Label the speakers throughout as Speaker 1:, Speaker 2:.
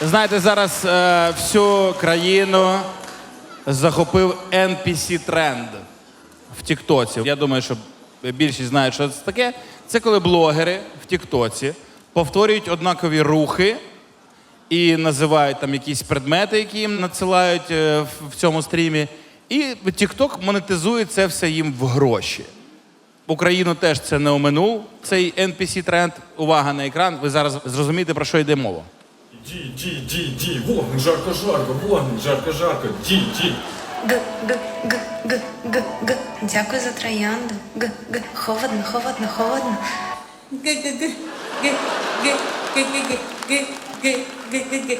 Speaker 1: Знаєте, зараз е, всю країну захопив NPC тренд в Тіктоці. Я думаю, що більшість знають, що це таке. Це коли блогери в Тіктоці повторюють однакові рухи і називають там якісь предмети, які їм надсилають е, в- цьому стрімі. І TikTok монетизує це все їм в гроші. Україну теж це не оминув, цей NPC тренд. Увага на екран. Ви зараз зрозумієте, про що йде мова.
Speaker 2: Ді, ді, ді, ді, вогник, жарко, жарко, вогник, жарко, жарко, ді, ді.
Speaker 3: Г, г, г, г, г, г. Дякую за троянду. Г, г. Холодно, холодно, холодно.
Speaker 4: Г, г, г, г, г, г, г, г, г, г, г, г.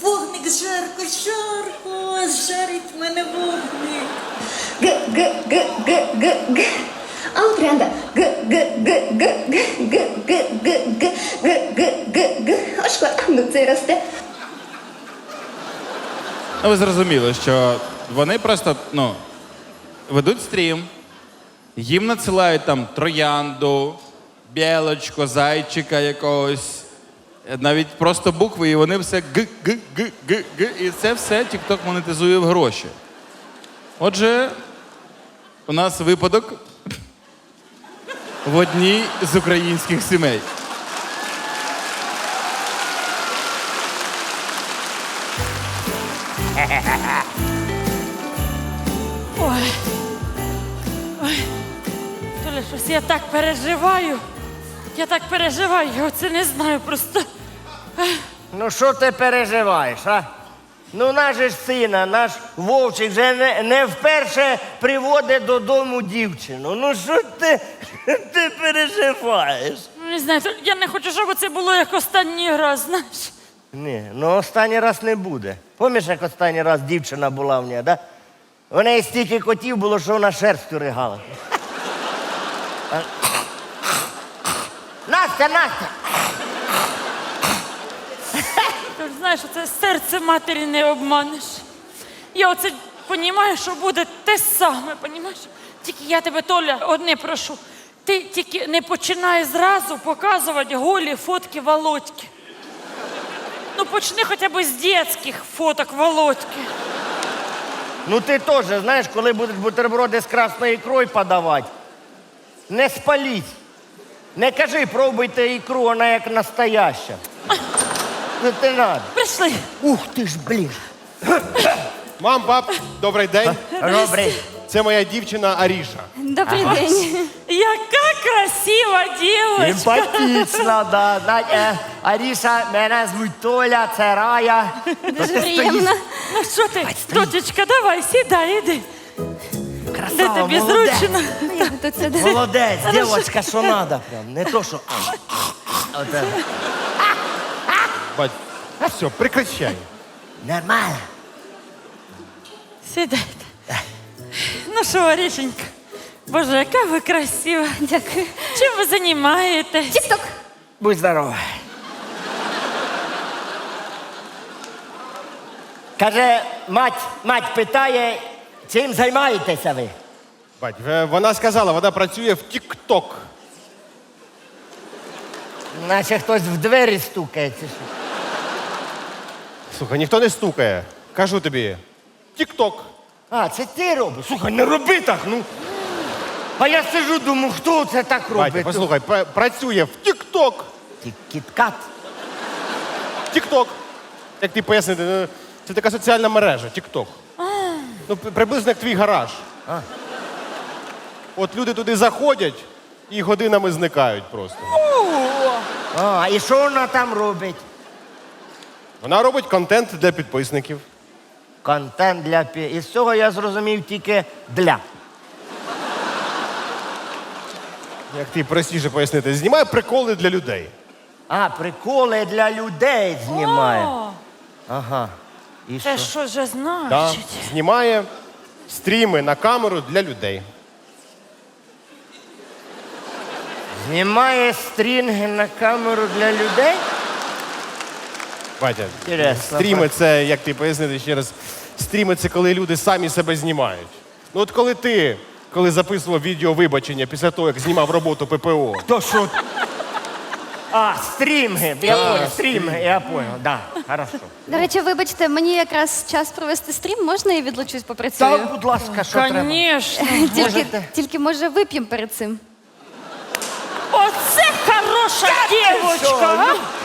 Speaker 4: Вогник жарко, жарко, жарить мене вогник.
Speaker 5: Г, г, г, г, г, г. А тренда г, г, г, г, г, г, г, г, г, г, г, г, г. Ошко, ну це росте.
Speaker 1: Ну, ви зрозуміли, що вони просто ну, ведуть стрім, їм надсилають там троянду, білочку, зайчика якогось, е, навіть просто букви, і вони все г, г, г, г, г, і це все TikTok монетизує в гроші. Отже, у нас випадок в одній з українських сімей.
Speaker 6: Ой. Ой. Толя, щось я так переживаю. Я так переживаю, я оце не знаю просто.
Speaker 7: Ну що ти переживаєш, а? Ну наш ж сина, наш вовчик вже не, не вперше приводить додому дівчину. Ну що ти, ти переживаєш?
Speaker 6: Ну, Не знаю, я не хочу, щоб це було як останній раз, знаєш.
Speaker 7: Ні, ну останній раз не буде. Пам'ятаєш, як останній раз дівчина була в неї, да? У неї стільки котів було, що вона шерстю ригала. Настя, Настя!
Speaker 6: Ти знаєш, це серце матері не обманеш. Я оце розумію, що буде те саме, розумієш? Тільки я тебе, Толя, одне прошу. Ти тільки не починай зразу показувати голі фотки Володьки. Ну почни хоча б з дитячих фоток Володьки.
Speaker 7: Ну ти теж, знаєш, коли будуть бутерброди з красною ікрою подавати, не спаліть. Не кажи, пробуйте ікру, вона як настояща. Ну.
Speaker 6: Прийшли.
Speaker 7: Ух ти ж, блін.
Speaker 8: Мам, пап, добрий день.
Speaker 7: Добре.
Speaker 8: Це моя дівчина Аріша.
Speaker 5: Добрий день.
Speaker 6: Яка красива дівчинка.
Speaker 7: Симпатічна, да. Знає, е, Аріша, мене звуть Толя, це Рая.
Speaker 5: Дуже приємно.
Speaker 6: Ну що ти, дочечка, давай, сідай, іди. Де
Speaker 7: Красава,
Speaker 6: тобі
Speaker 7: молодець.
Speaker 6: зручно?
Speaker 5: Як це
Speaker 7: Молодець, дівчинка, що надо прям. Не то, що. Оце.
Speaker 8: Бать, все, прекращай.
Speaker 7: Нормально.
Speaker 6: Сідайте. Ну що, Арішенька? Боже, яка ви красива.
Speaker 5: Дякую.
Speaker 6: Чим ви займаєтесь?
Speaker 5: Тік-ток.
Speaker 7: Будь здорова. Каже, мать, мать питає, чим займаєтеся ви?
Speaker 8: Бать, е, вона сказала, вона працює в Тік-Ток.
Speaker 7: Наче хтось в двері стукає. чи що?
Speaker 8: Слухай, ніхто не стукає. Кажу тобі. Тік-Ток.
Speaker 7: А, це ти робиш? Слухай, не роби так, ну. А я сижу, думаю, хто це так
Speaker 8: Батя,
Speaker 7: робить?
Speaker 8: послухай, пра- працює в Тік-Ток.
Speaker 7: Ті- Кіткат.
Speaker 8: Тік-Ток. Як ти пояснити, ну, це така соціальна мережа, Тік-Ток. Ну, при- приблизно як твій гараж. От люди туди заходять і годинами зникають просто.
Speaker 7: А, і що вона там робить?
Speaker 8: Вона робить контент для підписників.
Speaker 7: Контент для пі. Із цього я зрозумів тільки для.
Speaker 8: Як ти простіше пояснити, знімає приколи для людей.
Speaker 7: А, приколи для людей знімає.
Speaker 6: О,
Speaker 7: Ага. І
Speaker 6: це
Speaker 7: що?
Speaker 6: що же
Speaker 8: Да,
Speaker 6: значить?
Speaker 8: знімає стріми на камеру для людей.
Speaker 7: Знімає стрінги на камеру для людей?
Speaker 8: Батя,
Speaker 7: Інтересно.
Speaker 8: стріми це, як ти пояснити ще раз, стріми це коли люди самі себе знімають. Ну от коли ти, коли записував відео вибачення після того, як знімав роботу ППО,
Speaker 7: То що? А, стрімги. Я понял, стрімги, я понял, да, хорошо.
Speaker 5: До речі, вибачте, мені якраз час провести стрім, можна я відлучусь
Speaker 7: Та,
Speaker 5: попрацюю?
Speaker 7: будь ласка, що треба?
Speaker 6: Звісно.
Speaker 5: Тільки,
Speaker 7: можете.
Speaker 5: тільки може вип'ємо перед цим.
Speaker 6: Оце хороша дівчинка, а?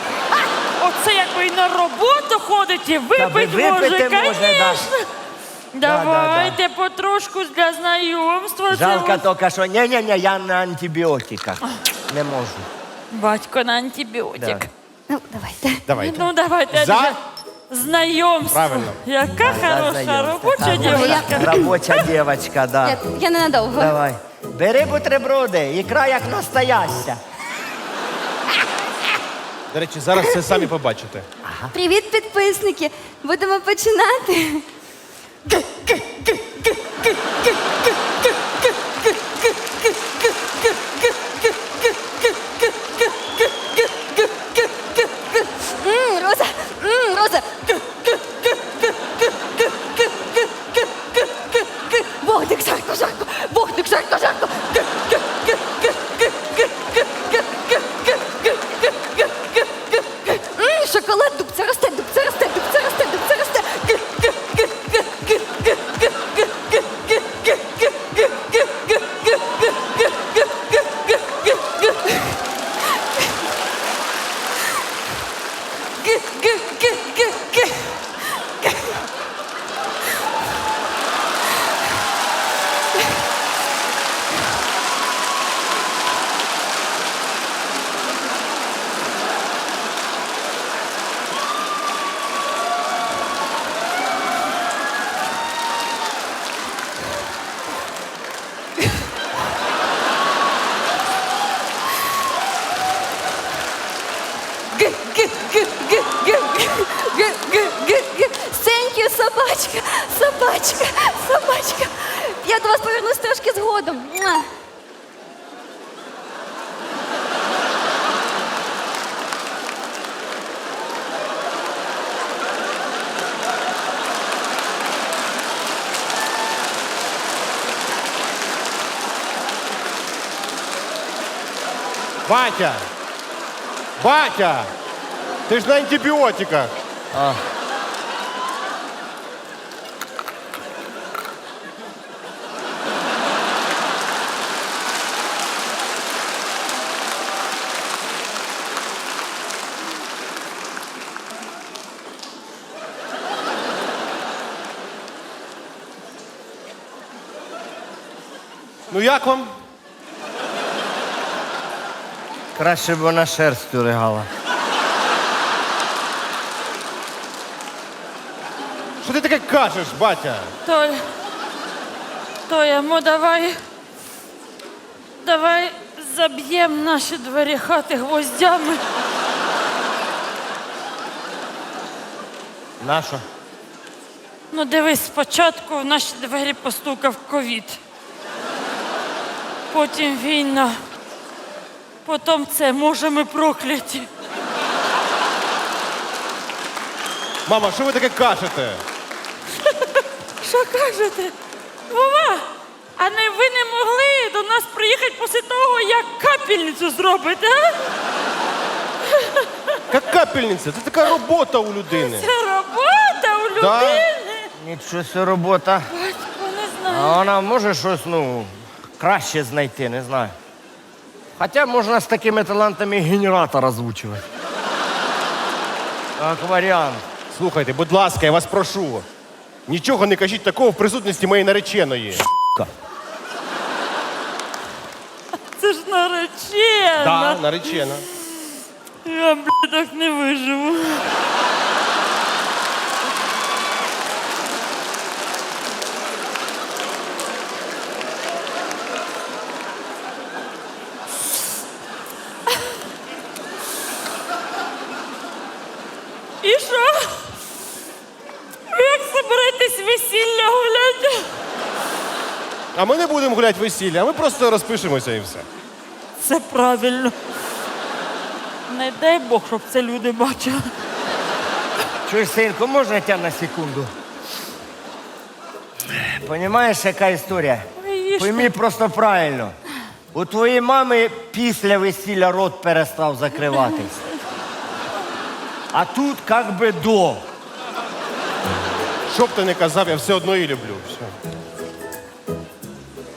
Speaker 6: Оце якби і на роботу ходить і випить
Speaker 7: ви
Speaker 6: може,
Speaker 7: випити може, да.
Speaker 6: звісно.
Speaker 7: да,
Speaker 6: Давайте потрошку для знайомства. Це
Speaker 7: Жалко
Speaker 6: ось-
Speaker 7: тільки, що ні-ні-ні, я на антибіотиках. Не можу.
Speaker 6: Батько на антибіотик.
Speaker 7: Да.
Speaker 5: Ну, давайте.
Speaker 8: Давайте.
Speaker 6: Ну давайте.
Speaker 8: За?
Speaker 6: адже Знайомство.
Speaker 8: Правильно.
Speaker 6: Яка хороша робоча
Speaker 7: Так,
Speaker 6: дівчинка.
Speaker 7: Робоча дівчинка, да.
Speaker 5: Я, я ненадовго.
Speaker 7: Давай. Бери бутерброди, ікра як настояща.
Speaker 8: До речі, зараз все самі побачите.
Speaker 5: Привіт, підписники! Будемо починати. Собачка, собачка. Я до вас повернусь трошки згодом. Муа.
Speaker 8: Батя! Батя! Ти ж на антибіотиках. Ну як вам?
Speaker 7: Краще б вона шерстю ригала.
Speaker 8: Що ти таке кажеш, батя?
Speaker 6: Толь, Толя, ну давай. Давай заб'ємо наші двері хати гвоздями.
Speaker 7: Нащо?
Speaker 6: Ну дивись, спочатку в наші двері постукав ковід. Потім війна. Потім це, може, ми прокляті.
Speaker 8: Мама, що ви таке кажете?
Speaker 6: Що кажете? Вова, а не ви не могли до нас приїхати після того, як капельницю зробите, а?
Speaker 8: Як капельниця? Це така робота у людини.
Speaker 6: Це робота у
Speaker 8: Да.
Speaker 6: людини.
Speaker 7: Нічого це робота.
Speaker 6: Батько, не знаю.
Speaker 7: А вона може щось, ну, краще знайти, не знаю. Хоча можна з такими талантами і генератор озвучувати. Як варіант.
Speaker 8: Слухайте, будь ласка, я вас прошу. Нічого не кажіть такого в присутності моєї нареченої.
Speaker 6: Це ж наречена.
Speaker 8: Да, наречена.
Speaker 6: Я, блядь, так не виживу. І що? Як соберетесь весілля гуляти?
Speaker 8: А ми не будемо гуляти весілля, а ми просто розпишемося і все.
Speaker 6: Це правильно. Не дай Бог, щоб це люди бачили.
Speaker 7: Чуєш, синку, можна тебе на секунду? Понімаєш, яка історія?
Speaker 6: Ой, їж
Speaker 7: Пойми просто правильно. У твоєї мами після весілля рот перестав закриватись. А тут як би до.
Speaker 8: Що б ти не казав, я все одно її люблю. Все.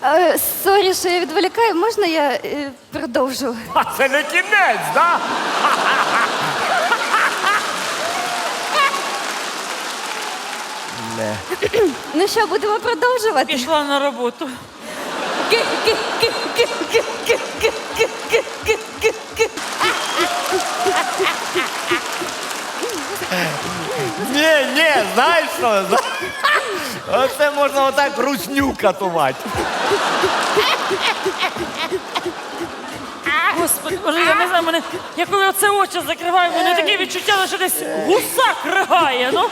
Speaker 5: Е, Сорі, що я відволікаю, можна я е, продовжу?
Speaker 7: А це не кінець, да? Не.
Speaker 5: Ну що, будемо продовжувати?
Speaker 6: Пішла на роботу.
Speaker 7: Ні, ні, знаєш що? Оце можна отак русню катувати.
Speaker 6: Господи, боже, я не знаю, мене, я коли оце очі закриваю, мене таке відчуття, що десь гусак ригає. Ну.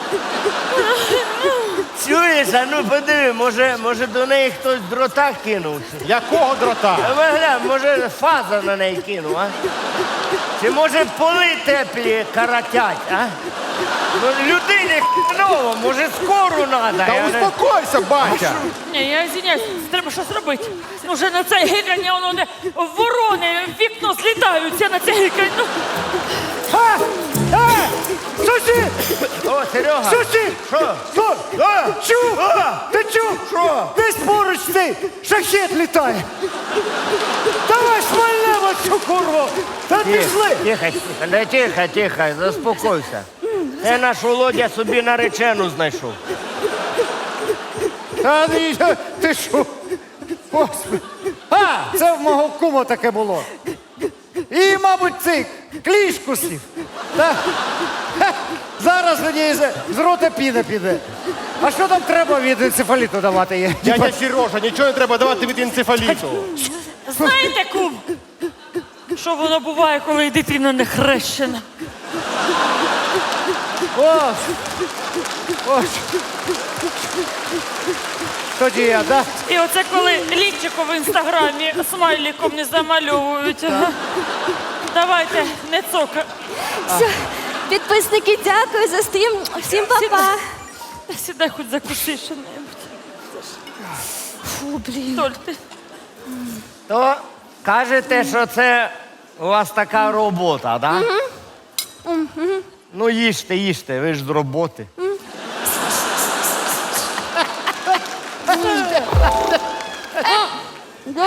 Speaker 7: Чуєш, а ну подиви, може, може до неї хтось дрота кинув.
Speaker 8: Якого дрота?
Speaker 7: Ви глянь, може фаза на неї кинув, а? Чи може поли теплі каратять, а? Ну, людині хреново, може скору надо.
Speaker 8: Та успокойся, батя!
Speaker 6: Ні, я извиняюсь, треба щось робити. Ну, вже на це гикання, воно не ворони в вікно злітаються на це гикання. Ну,
Speaker 7: Сусі! О, Серега! Сусі! Що? Що? Чув! Ти чув? Що?
Speaker 9: Десь поруч цей шахет літає. Давай шмальнемо цю курву. Та пішли.
Speaker 7: Тихо, тихо, да тихо, тихо, заспокойся. Це наш Володя собі наречену знайшов.
Speaker 9: А ні, ти що? Господи. А, це в мого кума таке було. І, мабуть, цей клішку сів. Та, ха, зараз мені з, з рота піна піде. А що там треба від енцефаліту давати? Я,
Speaker 8: Дядя Сережа, нічого не треба давати від енцефаліту.
Speaker 6: знаєте, кум, що воно буває, коли дитина не хрещена?
Speaker 9: Ось. Ось. Тоді я, да?
Speaker 6: І оце коли лічико в інстаграмі смайліком не замальовують. Давайте, не цока.
Speaker 5: Все, підписники, дякую за стрім. Всім па-па.
Speaker 6: Сідай хоч закуси що-небудь.
Speaker 5: Фу, блін.
Speaker 6: Толь, ти
Speaker 7: То кажете, що це у вас така робота, так? Да? Ну їжте, їжте, ви ж з роботи.
Speaker 5: До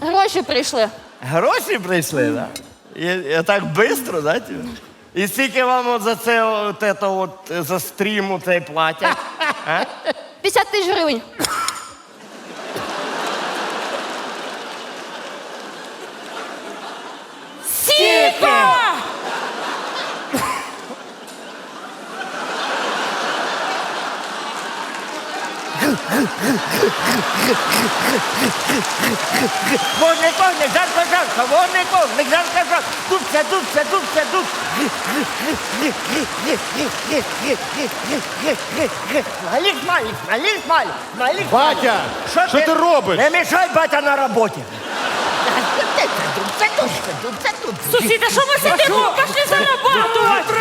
Speaker 5: гроші прийшли.
Speaker 7: Гроші прийшли, так? Да? І так швидко, да? типу? І скільки вам от за це от, ето от, за стрім цей платять?
Speaker 5: 50 тисяч гривень.
Speaker 6: Тихо!
Speaker 7: Вогник, вогник, жарко, жарко, вогник, вогник, жарко, жарко. Дубця, дубця, дубця, дуб. Смайлік, смайлік, смайлік, смайлік, смайлік.
Speaker 8: Батя, що ти робиш?
Speaker 7: Не мішай батя на роботі. Дубця, дубця, дубця, дубця.
Speaker 6: Сусіда, що ми сидимо? Пошли зарабатувати!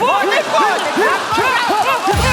Speaker 7: Вогник, вогник, жарко,